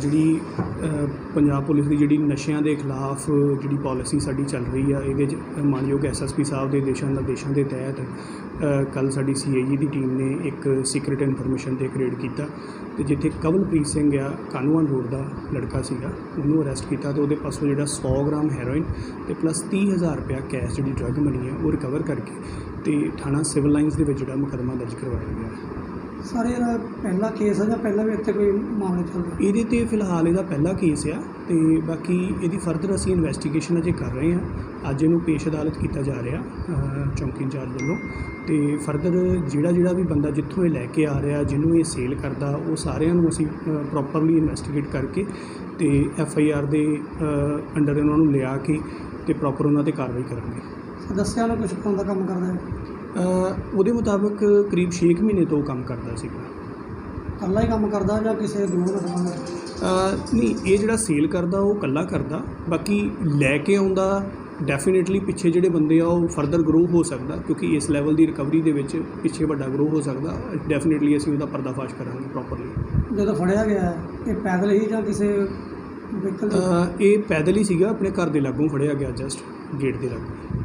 ਜਿਹੜੀ ਪੰਜਾਬ ਪੁਲਿਸ ਦੀ ਜਿਹੜੀ ਨਸ਼ਿਆਂ ਦੇ ਖਿਲਾਫ ਜਿਹੜੀ ਪੋਲਿਸੀ ਸਾਡੀ ਚੱਲ ਰਹੀ ਆ, ਇਹਦੇ 'ਚ ਮਾਨਯੋਗ ਐਸਐਸਪੀ ਸਾਹਿਬ ਦੇ ਦਿਸ਼ਾ ਨਿਰਦੇਸ਼ਾਂ ਦੇ ਤਹਿਤ ਕੱਲ ਸਾਡੀ ਸੀਆਈਏ ਦੀ ਟੀਮ ਨੇ ਇੱਕ ਸੀਕ੍ਰੀਟ ਇਨਫੋਰਮੇਸ਼ਨ ਤੇ ਰੇਡ ਕੀਤਾ। ਤੇ ਜਿੱਥੇ ਕਵਲਪ੍ਰੀਤ ਸਿੰਘ ਆ, ਕਾਨੂੰਨ ਰੋਡ ਦਾ ਲੜਕਾ ਸੀਗਾ, ਉਹਨੂੰ ਅਰੈਸਟ ਕੀਤਾ ਤੇ ਉਹਦੇ ਪਾਸੋਂ ਜਿਹੜਾ 100 ਗ੍ਰਾਮ ਹੈਰੋਇਨ ਤੇ ਪਲੱਸ 30000 ਰੁਪਇਆ ਕੈਸ਼ ਜਿਹੜੀ ਡਰੱਗ ਮਨੀ ਹੈ ਉਹ ਰਿਕਵਰ ਕਰਕੇ ਤੇ ਥਾਣਾ ਸਿਵਲ ਲਾਈਨਸ ਦੇ ਵਿੱਚ ਜਿਹੜਾ ਮੁਕੱਦਮਾ ਦਰਜ ਕਰਵਾਇਆ ਗਿਆ। ਸਾਰੇ ਇਹਦਾ ਪਹਿਲਾ ਕੇਸ ਹੈ ਜਾਂ ਪਹਿਲਾਂ ਵੀ ਇੱਥੇ ਕੋਈ ਮਾਮਲੇ ਚੱਲਦੇ ਇਹਦੇ ਤੇ ਫਿਲਹਾਲ ਇਹਦਾ ਪਹਿਲਾ ਕੇਸ ਆ ਤੇ ਬਾਕੀ ਇਹਦੀ ਫਰਦਰ ਅਸੀਂ ਇਨਵੈਸਟੀਗੇਸ਼ਨ ਅਜੇ ਕਰ ਰਹੇ ਹਾਂ। ਅੱਜ ਇਹਨੂੰ ਪੇਸ਼ ਅਦਾਲਤ ਕੀਤਾ ਜਾ ਰਿਹਾ ਚੌਂਕੀ ਇੰਚਾਰਜ ਵੱਲੋਂ। ਤੇ ਫਰਦਰ ਜਿਹੜਾ ਜਿਹੜਾ ਵੀ ਬੰਦਾ ਜਿੱਥੋਂ ਇਹ ਲੈ ਕੇ ਆ ਰਿਹਾ ਜਿਹਨੂੰ ਇਹ ਸੇਲ ਕਰਦਾ ਉਹ ਸਾਰਿਆਂ ਨੂੰ ਅਸੀਂ ਪ੍ਰੋਪਰਲੀ ਇਨਵੈਸਟੀਗੇਟ ਕਰਕੇ ਤੇ ਐਫ ਆਈ ਆਰ ਦੇ ਅੰਡਰ ਉਹਨਾਂ ਨੂੰ ਲਿਆ ਕੇ ਤੇ ਪ੍ਰੋਪਰ ਉਹਨਾਂ ਤੇ ਕਾਰਵਾਈ ਕਰਾਂਗੇ। ਦੱਸਿਆ ਨਾ ਕੁਝ ਪਾਉਣ ਦਾ ਕੰਮ ਕਰਦਾ ਹੈ? ਉਹਦੇ ਮੁਤਾਬਕ ਕਰੀਬ 6 ਮਹੀਨੇ ਤੋਂ ਉਹ ਕੰਮ ਕਰਦਾ ਸੀਗਾ ਇਕੱਲਾ ਹੀ ਕੰਮ ਕਰਦਾ ਜਾਂ ਕਿਸੇ ਗਰੂਪ ਨਾਲ ਸੰਬੰਧ ਹੈ? ਅ, ਨਹੀਂ ਇਹ ਜਿਹੜਾ ਸੇਲ ਕਰਦਾ ਉਹ ਇਕੱਲਾ ਕਰਦਾ। ਬਾਕੀ ਲੈ ਕੇ ਆਉਂਦਾ ਡੈਫੀਨੇਟਲੀ ਪਿੱਛੇ ਜਿਹੜੇ ਬੰਦੇ ਆ ਉਹ ਫਰਦਰ ਗਰੋ ਹੋ ਸਕਦਾ ਕਿਉਂਕਿ ਇਸ ਲੈਵਲ ਦੀ ਰਿਕਵਰੀ ਦੇ ਵਿੱਚ ਪਿੱਛੇ ਵੱਡਾ ਗਰੋ ਹੋ ਸਕਦਾ। ਡੈਫੀਨੇਟਲੀ ਅਸੀਂ ਉਹਦਾ ਪਰਦਾਫਾਸ਼ ਕਰਾਂਗੇ ਪ੍ਰੋਪਰਲੀ ਜਦੋਂ ਫੜਿਆ ਗਿਆ ਹੈ, ਇਹ ਪੈਦਲ ਹੀ ਜਾਂ ਕਿਸੇ ਵਹੀਕਲ ਇਹ ਪੈਦਲ ਹੀ ਸੀਗਾ ਆਪਣੇ ਘਰ ਦੇ ਲਾਗੋਂ ਫੜਿਆ ਗਿਆ ਜਸਟ ਗੇਟ ਦੇ ਲਾਗੋਂ।